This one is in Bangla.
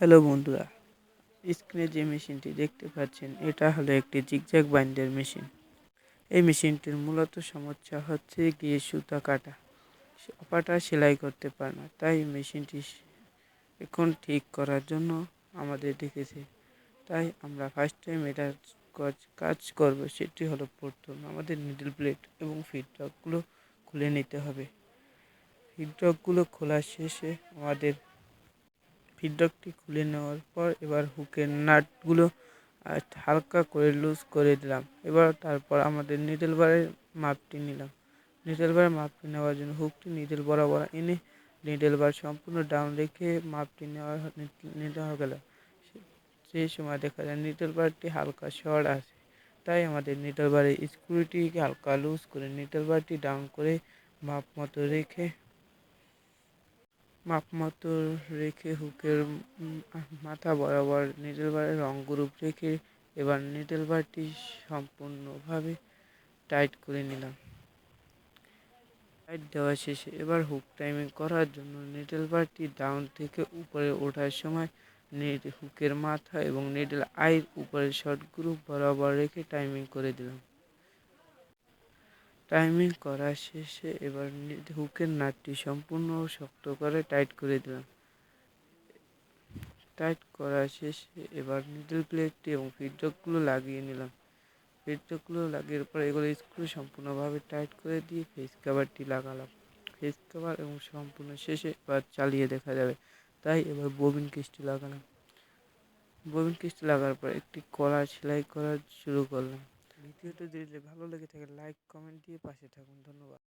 হ্যালো বন্ধুরা, স্ক্রিনে যে মেশিনটি দেখতে পাচ্ছেন, এটা হলো একটি জিগজ্যাগ বাইন্ডার মেশিন। এই মেশিনটির মূলত সমস্যা হচ্ছে গিয়ে সুতা কাটা। অপাটা সেলাই করতে পারে না, তাই মেশিনটি এখন ঠিক করার জন্য আমাদের ডেকেছে। তাই আমরা ফার্স্ট টাইম এটা কাজ করব, সেটি হলো প্রথম আমাদের নিডল প্লেট এবং ফিডব্যাকগুলো খুলে নিতে হবে। ফিডব্যাকগুলো খোলা শেষে আমাদের ফিডব্যাকটি খুলে নেওয়ার পর এবার হুকের নাটগুলো হালকা করে লুজ করে দিলাম। এবার তারপর আমাদের নিডেল বারের মাপটি নিলাম। নিডেল বারের মাপটি নেওয়ার জন্য হুকটি নিডেল বরাবর এনে নিডেল বার সম্পূর্ণ ডাউন রেখে মাপটি নেওয়া নিতে গেল। সেই সময় দেখা যায় নিডেল বারটি হালকা শর্ট আছে। তাই আমাদের নিডেল বারের স্ক্রুটিকে হালকা লুজ করে নিডেল বারটি ডাউন করে মাপ মতো রেখে মাপ মতো রেখে হুকের মাথা বরাবর নিডেল বারের গ্রুপ রেখে এবার নিডেল বারটি সম্পূর্ণভাবে টাইট করে নিলাম। টাইট দেওয়া শেষে এবার হুক টাইমিং করার জন্য নিডেল বারটি ডাউন থেকে উপরে ওঠার সময় হুকের মাথা এবং নিডেল আইয়ের উপরে শর্ট গ্রুপ বরাবর রেখে টাইমিং করে দিলাম। টাইমিং করা শেষে এবার হুকের নাটটি সম্পূর্ণ শক্ত করে টাইট করে দিলাম। টাইট করা শেষে এবার নিডল প্লেটটি এবং ফিডব্যাকগুলো লাগিয়ে নিলাম। ফিডব্যাকগুলো লাগিয়ে পর এগুলো স্ক্রু সম্পূর্ণভাবে টাইট করে দিয়ে ফেস কাভারটি লাগালাম। ফেস কাভার এবং সম্পূর্ণ শেষে এবার চালিয়ে দেখা যাবে। তাই এবার ববিন কিস্টি লাগালাম। ববিন কিস্টি লাগার পর একটি কলা সেলাই করা শুরু করলাম। ভিডিওটি যদি ভালো লেগে থাকে লাইক কমেন্ট দিয়ে পাশে থাকুন ধন্যবাদ।